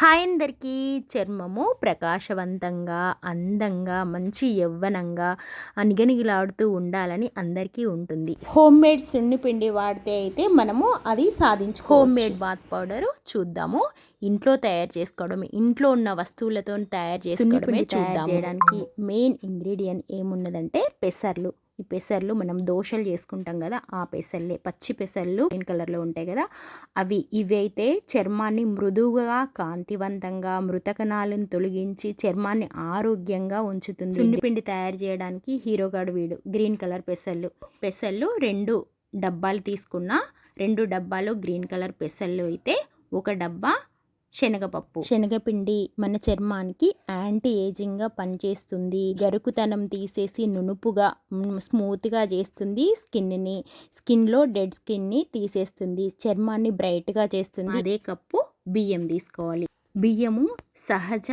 Hi అందరికీ. చర్మము ప్రకాశవంతంగా అందంగా మంచి యవ్వనంగా నిగనిగిలాడుతూ ఉండాలని అందరికీ ఉంటుంది. హోమ్ మేడ్ సున్నిపిండి వాడితే అయితే మనము అది సాధించు హోమ్ మేడ్ బాత్ పౌడర్ చూద్దాము. ఇంట్లో తయారు చేసుకోవడం ఇంట్లో ఉన్న వస్తువులతో తయారు చేసుకోవడమే చూద్దాం చేయడానికి మెయిన్ ఇంగ్రీడియంట్ ఏమున్నదంటే పెసర్లు. ఈ పెసర్లు మనం దోశలు చేసుకుంటాం కదా ఆ పెసర్లే పచ్చి పెసర్లు గ్రీన్ కలర్లో ఉంటాయి కదా అవి ఇవి అయితే చర్మాన్ని మృదువుగా కాంతివంతంగా మృతకణాలను తొలగించి చర్మాన్ని ఆరోగ్యంగా ఉంచుతుంది. సున్నిపిండి తయారు చేయడానికి హీరోగాడు వీడు గ్రీన్ కలర్ పెసర్లు. పెసర్లు రెండు డబ్బాలు తీసుకున్న రెండు డబ్బాలు గ్రీన్ కలర్ పెసర్లు అయితే ఒక డబ్బా శనగపప్పు. శనగపిండి మన చర్మానికి యాంటీ ఏజింగ్గా పనిచేస్తుంది. గరుకుతనం తీసేసి నునుపుగా స్మూత్గా చేస్తుంది స్కిన్ని. స్కిన్లో డెడ్ స్కిన్ని తీసేస్తుంది. చర్మాన్ని బ్రైట్గా చేస్తుంది. అదే కప్పు బియ్యం తీసుకోవాలి. బియ్యము సహజ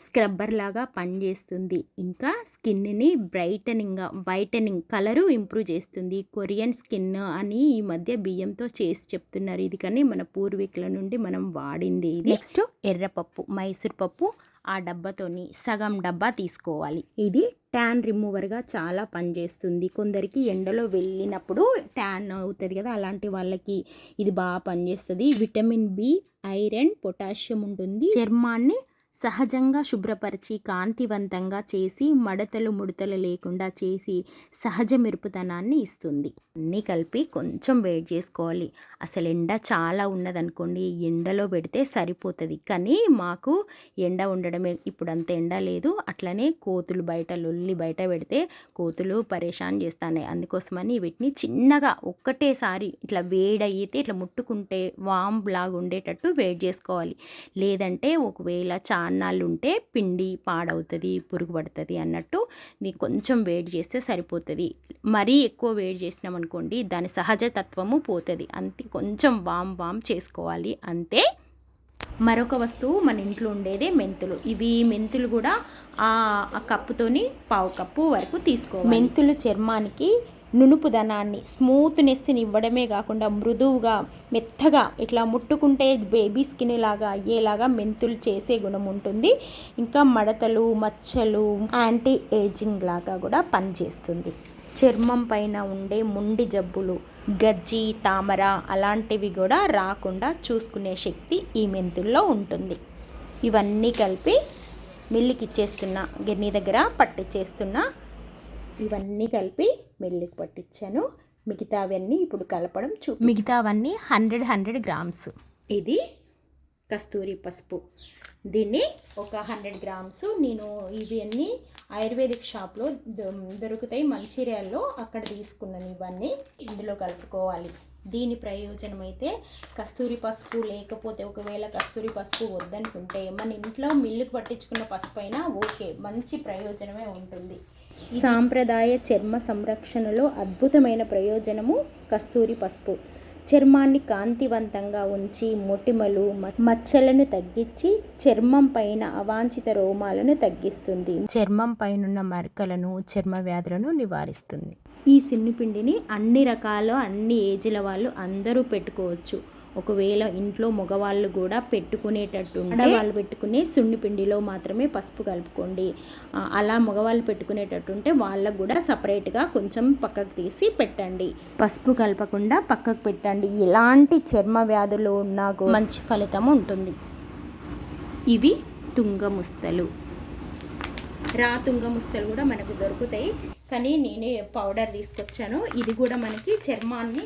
స్క్రబ్బర్ లాగా పనిచేస్తుంది. ఇంకా స్కిన్ని బ్రైటనింగ్గా వైటనింగ్ కలరు ఇంప్రూవ్ చేస్తుంది. కొరియన్ స్కిన్ అని ఈ మధ్య బియ్యంతో చేసి చెప్తున్నారు. ఇది కానీ మన పూర్వీకుల నుండి మనం వాడింది నెక్స్ట్ ఎర్రపప్పు మైసూర్ పప్పు ఆ డబ్బాతోని సగం డబ్బా తీసుకోవాలి. ఇది ట్యాన్ రిమూవర్గా చాలా పనిచేస్తుంది. కొందరికి ఎండలో వెళ్ళినప్పుడు ట్యాన్ అవుతుంది కదా అలాంటి వాళ్ళకి ఇది బాగా పనిచేస్తుంది. విటమిన్ బి ఐరన్ పొటాషియం ఉంటుంది. చర్మాన్ని సహజంగా శుభ్రపరిచి కాంతివంతంగా చేసి మడతలు ముడతలు లేకుండా చేసి సహజ మెరుపుతనాన్ని ఇస్తుంది. అన్నీ కలిపి కొంచెం వేడి చేసుకోవాలి. అసలు ఎండ చాలా ఉన్నదనుకోండి ఎండలో పెడితే సరిపోతుంది. కానీ మాకు ఎండ ఉండడమే ఇప్పుడు అంత ఎండ లేదు. అట్లనే కోతులు బయట లొల్లి బయట పెడితే కోతులు పరేషాన్ చేస్తాయి అందుకోసమని వీటిని చిన్నగా ఒక్కటేసారి ఇట్లా వేడయితే ఇట్లా ముట్టుకుంటే వామ్ లాగా ఉండేటట్టు వేడి చేసుకోవాలి. లేదంటే ఒకవేళ చాన్నాళ్ళు ఉంటే పిండి పాడవుతుంది పురుగు పడుతుంది అన్నట్టు ఇది కొంచెం వేడి చేస్తే సరిపోతుంది. మరీ ఎక్కువ వేడి చేసినాం అనుకోండి దాని సహజ తత్వము పోతుంది. అంతే కొంచెం వామ్ వామ్ చేసుకోవాలి అంతే. మరొక వస్తువు మన ఇంట్లో ఉండేదే మెంతులు. ఇవి మెంతులు కూడా ఆ ఆ కప్పుతోని పావు కప్పు వరకు తీసుకోవాలి. మెంతులు చర్మానికి నునుపుదనాన్ని స్మూత్నెస్ని ఇవ్వడమే కాకుండా మృదువుగా మెత్తగా ఇట్లా ముట్టుకుంటే బేబీ స్కిన్ లాగా అయ్యేలాగా మెంతులు చేసే గుణం ఉంటుంది. ఇంకా మడతలు మచ్చలు యాంటీ ఏజింగ్ లాగా కూడా పనిచేస్తుంది. చర్మం పైన ఉండే ముండి జబ్బులు గజ్జి తామర అలాంటివి కూడా రాకుండా చూసుకునే శక్తి ఈ మెంతుల్లో ఉంటుంది. ఇవన్నీ కలిపి మిల్లికి ఇచ్చేస్తున్నా గిన్నె దగ్గర పట్టిచ్చేస్తున్న ఇవన్నీ కలిపి మెల్లికి పట్టించాను. మిగతావన్నీ ఇప్పుడు కలపడం చూ మిగతావన్నీ హండ్రెడ్ హండ్రెడ్ గ్రామ్స్. ఇది కస్తూరి పసుపు. దీన్ని ఒక హండ్రెడ్ గ్రామ్స్ నేను ఇవి అన్నీ ఆయుర్వేదిక్ షాప్లో దొరుకుతాయి. మంచిర్యాలలో అక్కడ తీసుకున్నాను ఇవన్నీ. ఇందులో కలుపుకోవాలి. దీని ప్రయోజనం అయితే కస్తూరి పసుపు లేకపోతే ఒకవేళ కస్తూరి పసుపు వద్దనుకుంటే మన ఇంట్లో మిల్లుకు పట్టించుకున్న పసుపు అయినా ఓకే. మంచి ప్రయోజనమే ఉంటుంది. సాంప్రదాయ చర్మ సంరక్షణలో అద్భుతమైన ప్రయోజనము కస్తూరి పసుపు. చర్మాన్ని కాంతివంతంగా ఉంచి మొటిమలు మచ్చలను తగ్గించి చర్మం పైన అవాంఛిత రోమాలను తగ్గిస్తుంది. చర్మం పైనున్న మరకలను చర్మ వ్యాధులను నివారిస్తుంది. ఈ సిన్నిపిండిని అన్ని రకాల అన్ని ఏజ్ల వాళ్ళు అందరూ పెట్టుకోవచ్చు. ఒకవేళ ఇంట్లో మగవాళ్ళు కూడా పెట్టుకునేటట్టు వాళ్ళు పెట్టుకునే సున్ని పిండిలో మాత్రమే పసుపు కలుపుకోండి. అలా మగవాళ్ళు పెట్టుకునేటట్టు ఉంటే వాళ్ళకు కూడా సపరేట్గా కొంచెం పక్కకు తీసి పెట్టండి. పసుపు కలపకుండా పక్కకు పెట్టండి. ఎలాంటి చర్మ వ్యాధులు ఉన్నా కూడా మంచి ఫలితం ఉంటుంది. ఇవి తుంగముస్తలు. రా తుంగముస్తలు కూడా మనకు దొరుకుతాయి. కానీ నేనే పౌడర్ తీసుకొచ్చాను. ఇది కూడా మనకి చర్మాన్ని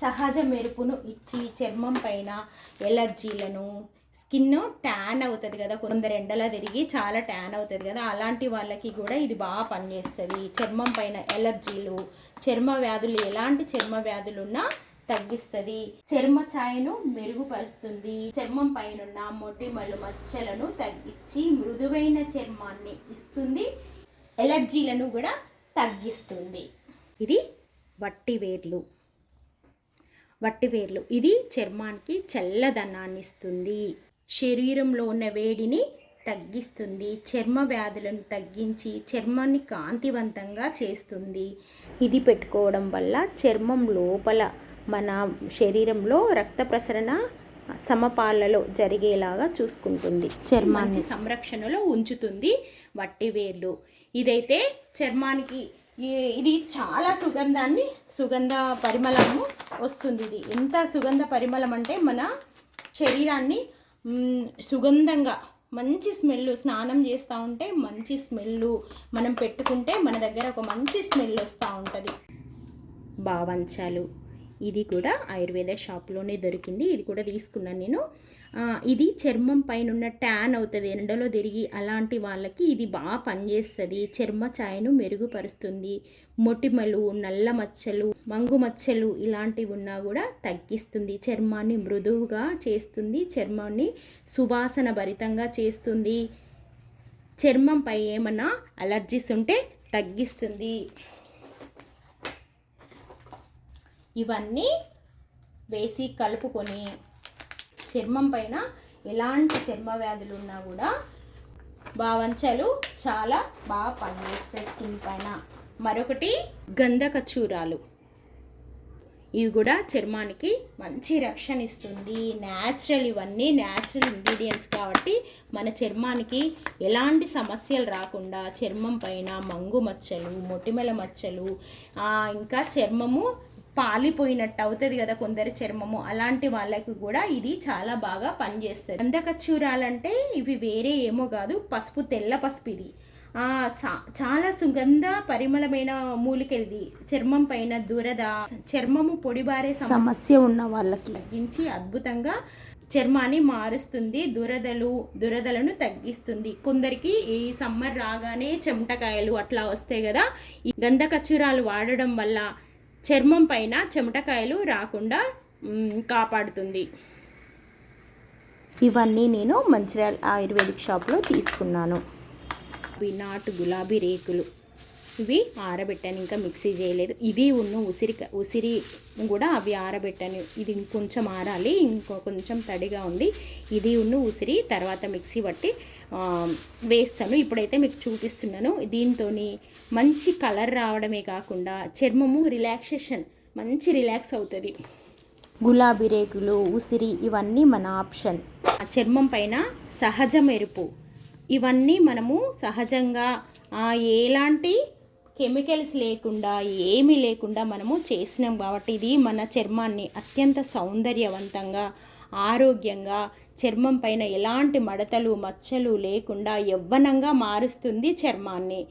సహజ మెరుపును ఇచ్చి చర్మం పైన ఎలర్జీలను స్కిన్ ట్యాన్ అవుతుంది కదా కొందరు ఎండలో తిరిగి చాలా ట్యాన్ అవుతుంది కదా అలాంటి వాళ్ళకి కూడా ఇది బాగా పనిచేస్తుంది. చర్మం పైన ఎలర్జీలు చర్మ వ్యాధులు ఎలాంటి చర్మ వ్యాధులు ఉన్నా తగ్గిస్తుంది. చర్మ ఛాయను మెరుగుపరుస్తుంది. చర్మం పైనున్న మొటిమలు మచ్చలను తగ్గించి మృదువైన చర్మాన్ని ఇస్తుంది. ఎలర్జీలను కూడా తగ్గిస్తుంది. ఇది వట్టి వేర్లు. వట్టి వేర్లు ఇది చర్మానికి చల్లదనాన్ని ఇస్తుంది శరీరంలో ఉన్న వేడిని తగ్గిస్తుంది. చర్మ వ్యాధులను తగ్గించి చర్మాన్ని కాంతివంతంగా చేస్తుంది. ఇది పెట్టుకోవడం వల్ల చర్మం లోపల మన శరీరంలో రక్త ప్రసరణ సమపాలలో జరిగేలాగా చూసుకుంటుంది. చర్మాన్ని సంరక్షణలో ఉంచుతుంది వట్టి వేర్లు ఇదైతే చర్మానికి ఇది చాలా సుగంధాన్ని సుగంధ పరిమళము వస్తుంది ఇది. ఎంత సుగంధ పరిమళం అంటే మన శరీరాన్ని సుగంధంగా మంచి స్మెల్ స్నానం చేస్తూ ఉంటే మంచి స్మెల్ మనం పెట్టుకుంటే మన దగ్గర ఒక మంచి స్మెల్ వస్తూ ఉంటుంది. బావంచాలు. ఇది కూడా ఆయుర్వేద షాప్లోనే దొరికింది. ఇది కూడా తీసుకున్నాను నేను. ఇది చర్మం పైన ఉన్న ట్యాన్ అవుతుంది. ఎండలో తిరిగి అలాంటి వాళ్ళకి ఇది బాగా పనిచేస్తుంది. చర్మ ఛాయను మెరుగుపరుస్తుంది. మొటిమలు నల్ల మచ్చలు మంగు మచ్చలు ఇలాంటివి ఉన్నా కూడా తగ్గిస్తుంది. చర్మాన్ని మృదువుగా చేస్తుంది. చర్మాన్ని సువాసన భరితంగా చేస్తుంది చర్మంపై ఏమన్నా అలర్జీస్ ఉంటే తగ్గిస్తుంది. ఇవన్నీ వేసి కలుపుకొని చర్మం పైన ఎలాంటి చర్మ వ్యాధులు ఉన్నా కూడా బావంచలు చాలా బాగా పనిచేస్తాయి స్కిన్ పైన. మరొకటి గంధకచూరాలు ఇవి కూడా చర్మానికి మంచి రక్షణ ఇస్తుంది. న్యాచురల్ ఇవన్నీ న్యాచురల్ ఇంగ్రీడియంట్స్ కాబట్టి మన చర్మానికి ఎలాంటి సమస్యలు రాకుండా చర్మం పైన మంగు మచ్చలు మొటిమల మచ్చలు ఇంకా చర్మము పాలిపోయినట్టు అవుతుంది కదా కొందరి చర్మము. అలాంటి వాళ్ళకి కూడా ఇది చాలా బాగా పనిచేస్తుంది. గంధకచ్చూరాలంటే ఇవి వేరే ఏమో కాదు పసుపు తెల్ల పసుపు ఇది. చాలా సుగంధ పరిమళమైన మూలికలు ఇది చర్మం పైన దురద చర్మము పొడిబారే సమస్య ఉన్న వాళ్ళకి. తగ్గించి అద్భుతంగా చర్మాన్ని మారుస్తుంది. దురదలు దురదలను తగ్గిస్తుంది. కొందరికి ఈ సమ్మర్ రాగానే చెమటకాయలు అట్లా వస్తాయి కదా. ఈ గంధ కచ్చూరాలు వాడడం వల్ల చర్మం పైన చెమటకాయలు రాకుండా కాపాడుతుంది. ఇవన్నీ నేను మంచిర్యాల ఆయుర్వేదిక్ షాప్లో తీసుకున్నాను. ఇవి నాటు గులాబీ రేకులు. ఇవి ఆరబెట్టాను ఇంకా మిక్సీ చేయలేదు. ఇవి ఉన్న ఉసిరి ఉసిరి కూడా అవి ఆరబెట్టాను. ఇది ఇంకొంచెం ఆరాలి ఇంకో కొంచెం తడిగా ఉంది. ఇది ఉన్న ఉసిరి తర్వాత మిక్సీ పట్టి వేస్తాను. ఇప్పుడైతే మీకు చూపిస్తున్నాను. దీంతో మంచి కలర్ రావడమే కాకుండా చర్మము రిలాక్సేషన్ మంచి రిలాక్స్ అవుతుంది. గులాబీ రేకులు ఉసిరి ఇవన్నీ మన ఆప్షన్. ఆ చర్మం పైన సహజ మెరుపు ఇవన్నీ మనము సహజంగా ఎలాంటి కెమికల్స్ లేకుండా ఏమీ లేకుండా మనము చేసినాం కాబట్టి ఇది మన చర్మాన్ని అత్యంత సౌందర్యవంతంగా ఆరోగ్యంగా చర్మం పైన ఎలాంటి మడతలు మచ్చలు లేకుండా యవ్వనంగా మారుస్తుంది చర్మాన్ని.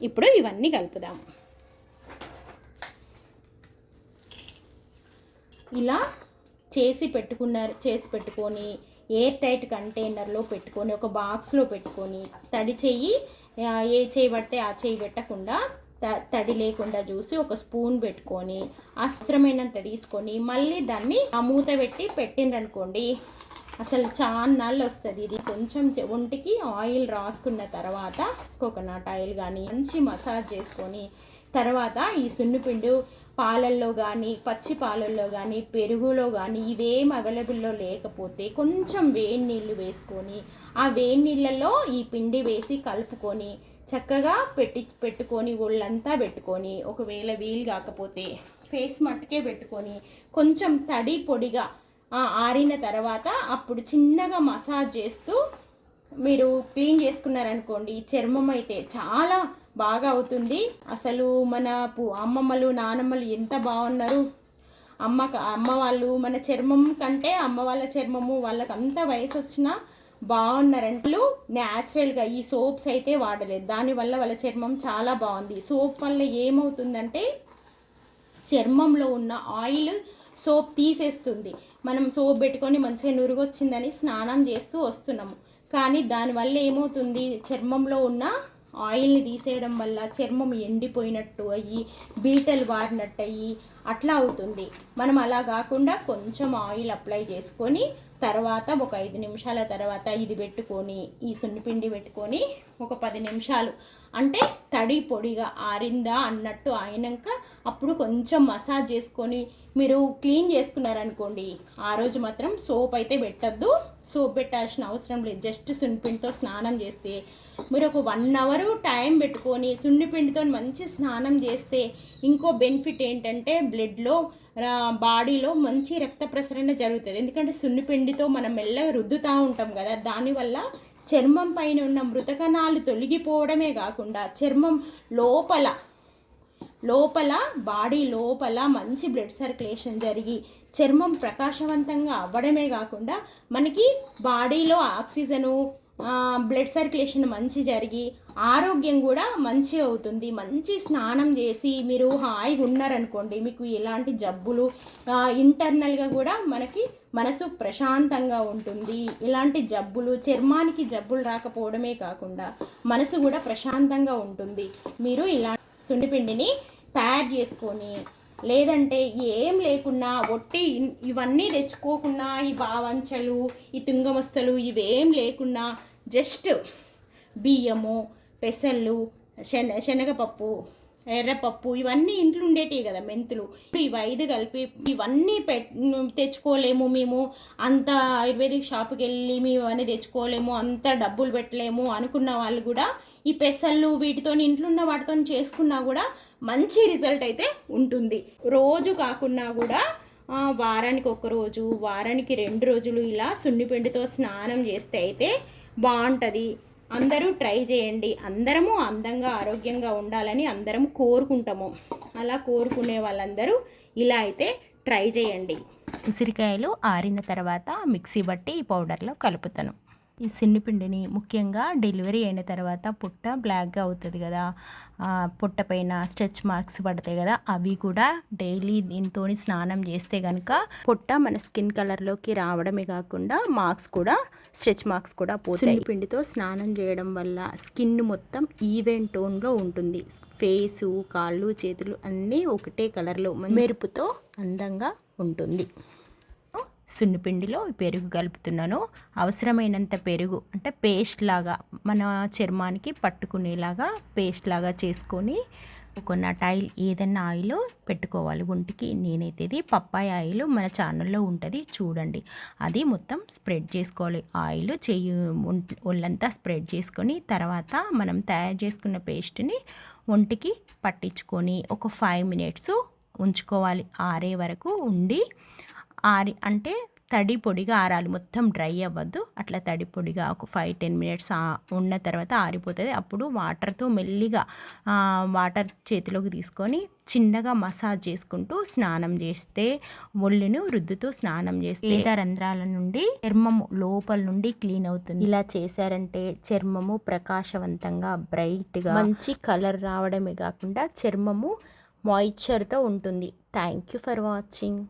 ఇప్పుడు ఇవన్నీ కలుపుదాం. ఇలా చేసి పెట్టుకున్నారు చేసి పెట్టుకొని ఎయిర్ టైట్ కంటైనర్లో పెట్టుకొని ఒక బాక్స్లో పెట్టుకొని తడి చెయ్యి ఏ చేయి పడితే ఆ చేయి పెట్టకుండా త- తడి లేకుండా చూసి ఒక స్పూన్ పెట్టుకొని అవసరమైనంత తీసుకొని మళ్ళీ దాన్ని ఆ మూత పెట్టి పెట్టిండ్రనుకోండి అసలు చాన్నాళ్ళు వస్తుంది ఇది కొంచెం ఒంటికి ఆయిల్ రాసుకున్న తర్వాత కోకోనట్ ఆయిల్ కానీ మంచి మసాజ్ చేసుకొని తర్వాత ఈ సున్నిపిండి పాలల్లో కానీ పచ్చి పాలల్లో కానీ పెరుగులో కానీ ఇవేం అవైలబుల్లో లేకపోతే కొంచెం వేడి నీళ్ళు వేసుకొని ఆ వేడి నీళ్ళలో ఈ పిండి వేసి కలుపుకొని చక్కగా పెట్టి పెట్టుకొని ఒళ్ళంతా పెట్టుకొని ఒకవేళ వీలు కాకపోతే ఫేస్ మట్టుకే పెట్టుకొని కొంచెం తడి పొడిగా ఆ, ఆరిన తర్వాత అప్పుడు చిన్నగా మసాజ్ చేస్తూ మీరు క్లీన్ చేసుకున్నారనుకోండి చర్మం అయితే చాలా బాగా అవుతుంది. అసలు మన పూ అమ్మమ్మలు నానమ్మలు ఎంత బాగున్నారు. అమ్మ అమ్మ వాళ్ళు మన చర్మం కంటే అమ్మ వాళ్ళ చర్మము వాళ్ళకి అంత వయసు వచ్చినా బాగున్నారంటలు న్యాచురల్గా ఈ సోప్స్ అయితే వాడలేదు. దానివల్ల వాళ్ళ చర్మం చాలా బాగుంది. సోప్ వల్ల ఏమవుతుందంటే చర్మంలో ఉన్న ఆయిల్ సోప్ తీసేస్తుంది. మనం సోప్ పెట్టుకొని మంచిగా నురుగొచ్చిందని స్నానం చేస్తూ వస్తున్నాము. కానీ దానివల్ల ఏమవుతుంది? చర్మంలో ఉన్న ఆయిల్ని తీసేయడం వల్ల చర్మం ఎండిపోయినట్టు అయ్యి బీటలు వారినట్టు అయ్యి అట్లా అవుతుంది. మనం అలా కాకుండా కొంచెం ఆయిల్ అప్లై చేసుకొని తర్వాత ఒక ఐదు నిమిషాల తర్వాత ఇది పెట్టుకొని ఈ సున్నిపిండి పెట్టుకొని ఒక పది నిమిషాలు. అంటే తడి పొడిగా ఆరిందా అన్నట్టు అయినాక అప్పుడు కొంచెం మసాజ్ చేసుకొని మీరు క్లీన్ చేసుకున్నారనుకోండి ఆ రోజు మాత్రం సోప్ అయితే పెట్టద్దు. సోప్ పెట్టాల్సిన అవసరం లేదు. జస్ట్ సున్నిపిండితో స్నానం చేస్తే మీరు ఒక వన్ అవర్ టైం పెట్టుకొని సున్నిపిండితో మంచి స్నానం చేస్తే ఇంకో బెనిఫిట్ ఏంటంటే బ్లడ్లో బాడీలో మంచి రక్త ప్రసరణ జరుగుతుంది. ఎందుకంటే సున్నిపిండితో మనం మెల్లగా రుద్దుతూ ఉంటాం కదా దానివల్ల చర్మం పైన ఉన్న మృతకణాలు తొలగిపోవడమే కాకుండా చర్మం లోపల లోపల బాడీ లోపల మంచి బ్లడ్ సర్క్యులేషన్ జరిగి చర్మం ప్రకాశవంతంగా అవ్వడమే కాకుండా మనకి బాడీలో ఆక్సిజను బ్లడ్ సర్క్యులేషన్ మంచి జరిగి ఆరోగ్యం కూడా మంచి అవుతుంది. మంచి స్నానం చేసి మీరు హాయిగా ఉన్నారనుకోండి మీకు ఎలాంటి జబ్బులు ఇంటర్నల్గా కూడా మనకి మనసు ప్రశాంతంగా ఉంటుంది. ఇలాంటి జబ్బులు చర్మానికి జబ్బులు రాకపోవడమే కాకుండా మనసు కూడా ప్రశాంతంగా ఉంటుంది. మీరు ఇలా సున్నిపిండిని తయారు చేసుకొని లేదంటే ఏం లేకున్నా ఒట్టి ఇవన్నీ తెచ్చుకోకుండా ఈ బావంచలు ఈ తుంగమస్తలు ఇవేం లేకున్నా జస్ట్ బియ్యము పెసళ్ళు శన శనగపప్పు ఎర్రపప్పు ఇవన్నీ ఇంట్లో ఉండేటివి కదా మెంతులు. ఇవి ఐదు కలిపి ఇవన్నీ పె తెచ్చుకోలేము మేము. అంత ఆయుర్వేదిక్ షాప్కి వెళ్ళి మేము అన్నీ తెచ్చుకోలేము అంత డబ్బులు పెట్టలేము అనుకున్న వాళ్ళు కూడా ఈ పెసళ్ళు వీటితో ఇంట్లో ఉన్న వాటితో చేసుకున్నా కూడా మంచి రిజల్ట్ అయితే ఉంటుంది. రోజు కాకున్నా కూడా వారానికి ఒకరోజు వారానికి రెండు రోజులు ఇలా సున్నిపిండితో స్నానం చేస్తే అయితే బాగుంటుంది. అందరూ ట్రై చేయండి. అందరము అందంగా ఆరోగ్యంగా ఉండాలని అందరం కోరుకుంటాము. అలా కోరుకునే వాళ్ళందరూ ఇలా అయితే ట్రై చేయండి. ఉసిరికాయలు ఆరిన తర్వాత మిక్సీ బట్టి ఈ పౌడర్లో కలుపుతాను. ఈ సున్నిపిండిని ముఖ్యంగా డెలివరీ అయిన తర్వాత పుట్ట బ్లాక్గా అవుతుంది కదా. పుట్ట పైన స్ట్రెచ్ మార్క్స్ పడతాయి కదా. అవి కూడా డైలీ దీంతో స్నానం చేస్తే కనుక పుట్ట మన స్కిన్ కలర్లోకి రావడమే కాకుండా మార్క్స్ కూడా స్ట్రెచ్ మార్క్స్ కూడా పోతాయి. పిండితో స్నానం చేయడం వల్ల స్కిన్ మొత్తం ఈవెన్ టోన్లో ఉంటుంది. ఫేసు కాళ్ళు చేతులు అన్నీ ఒకటే కలర్లో మెరుపుతో అందంగా ఉంటుంది. సున్నిపిండిలో పెరుగు కలుపుతున్నాను. అవసరమైనంత పెరుగు అంటే పేస్ట్ లాగా మన చర్మానికి పట్టుకునేలాగా పేస్ట్ లాగా చేసుకొని కోకోనట్ ఆయిల్ ఏదైనా ఆయిల్ పెట్టుకోవాలి. ఒంటికి నేనైతే ఇది పప్పాయ ఆయిల్ మన ఛానల్లో ఉంటుంది చూడండి. అది మొత్తం స్ప్రెడ్ చేసుకోవాలి. ఆయిల్ చెయ్యి ఒళ్ళంతా స్ప్రెడ్ చేసుకొని తర్వాత మనం తయారు చేసుకున్న పేస్ట్ని ఒంటికి పట్టించుకొని ఒక ఫైవ్ మినిట్స్ ఉంచుకోవాలి. ఆరే వరకు ఉండి ఆరి అంటే తడి పొడిగా ఆరాలి. మొత్తం డ్రై అవ్వద్దు. అట్లా తడి పొడిగా ఒక ఫైవ్ టెన్ మినిట్స్ ఉన్న తర్వాత ఆరిపోతుంది. అప్పుడు వాటర్తో మెల్లిగా వాటర్ చేతిలోకి తీసుకొని చిన్నగా మసాజ్ చేసుకుంటూ స్నానం చేస్తే ఒళ్ళును రుద్దుతూ స్నానం చేస్తే రంధ్రాల నుండి చర్మము లోపల నుండి క్లీన్ అవుతుంది. ఇలా చేశారంటే చర్మము ప్రకాశవంతంగా బ్రైట్గా మంచి కలర్ రావడమే కాకుండా చర్మము మాయిశ్చర్తో ఉంటుంది. Thank you for watching